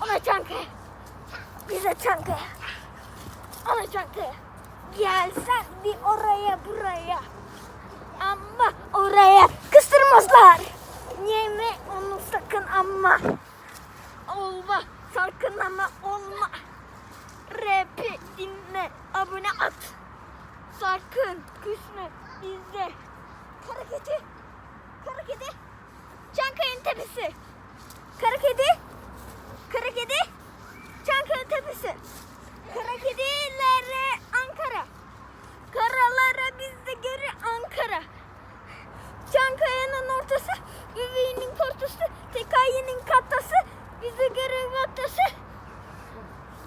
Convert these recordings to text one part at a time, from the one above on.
Ana Çankaya. Bize Çankaya. Ana Çankaya. Gelsen bir oraya buraya. Ama oraya kıstırmazlar. Yeme onu sakın ama. Olma sakın ama olma. Rap'i dinle abone at. Sakın küsme bizde. Kara kedi. Kara kedi. Çankaya'nın tepesi. Kara kedi. Bize göre vatası.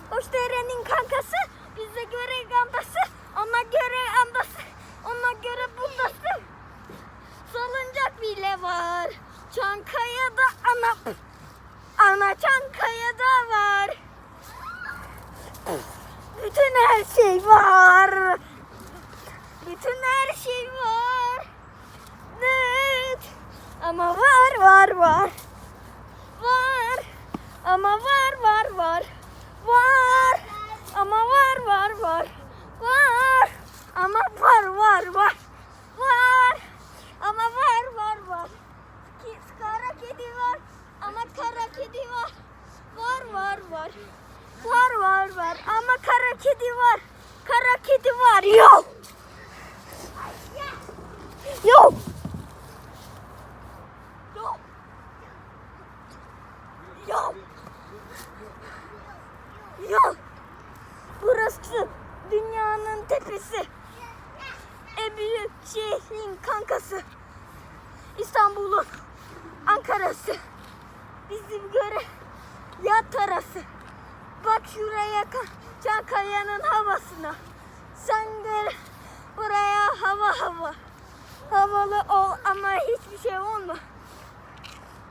Hoşdere'nin kankası, bize göre gandası, ona göre andası, ona göre bundası. Salıncak bile var, Çankaya'da ana, ana Çankaya'da var. Bütün her şey var. Bütün her şey var. Evet. Ama var var. Var. Ama var var var. Var. Ama var var var. Var. Ama var var var. Var. Ama var var var. Kara kedi var. Ama kara kedi var. Var var var. Var var var. Ama kara kedi var. Kara kedi var. Yok. Yok. Yok. Yok. Burası dünyanın tepesi. En büyük şehrin kankası. İstanbul'un Ankara'sı. Bizim göre yat arası. Bak şuraya ka- Çankaya'nın havasına. Sen göre buraya hava hava. Havalı ol ama hiçbir şey olma.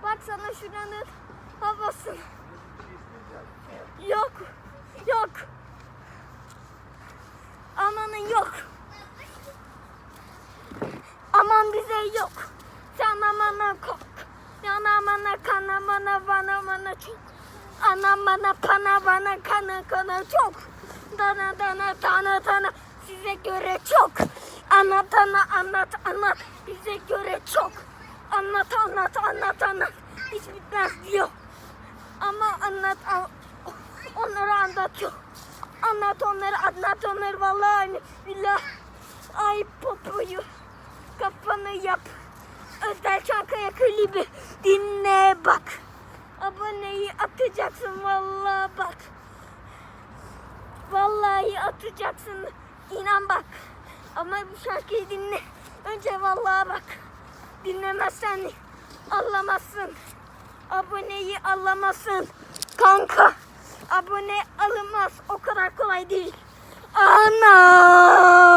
Bak sana şuranın havası. Yok. Yok. Yok. Aman bize yok. Sen amana kork. Yana mana kana mana bana mana çok. Ana mana pana bana kana kana çok. Dana dana tana tana size göre çok. Anlat ana anlat anlat bize göre çok. Anlat anlat anlat anlat hiç bitmez diyor. Ama anlat an- onları anlatıyor. Anlat onları anlat onları vallahi billah. Ay popoyu kafanı yap. Özel Çankaya klibi dinle bak. Aboneyi atacaksın vallahi bak. Vallahi atacaksın inan bak. Ama bu şarkıyı dinle. Önce vallahi bak. Dinlemezsen alamazsın. Aboneyi alamazsın. Kanka. Abone alınmaz. O kadar kolay değil. Anam.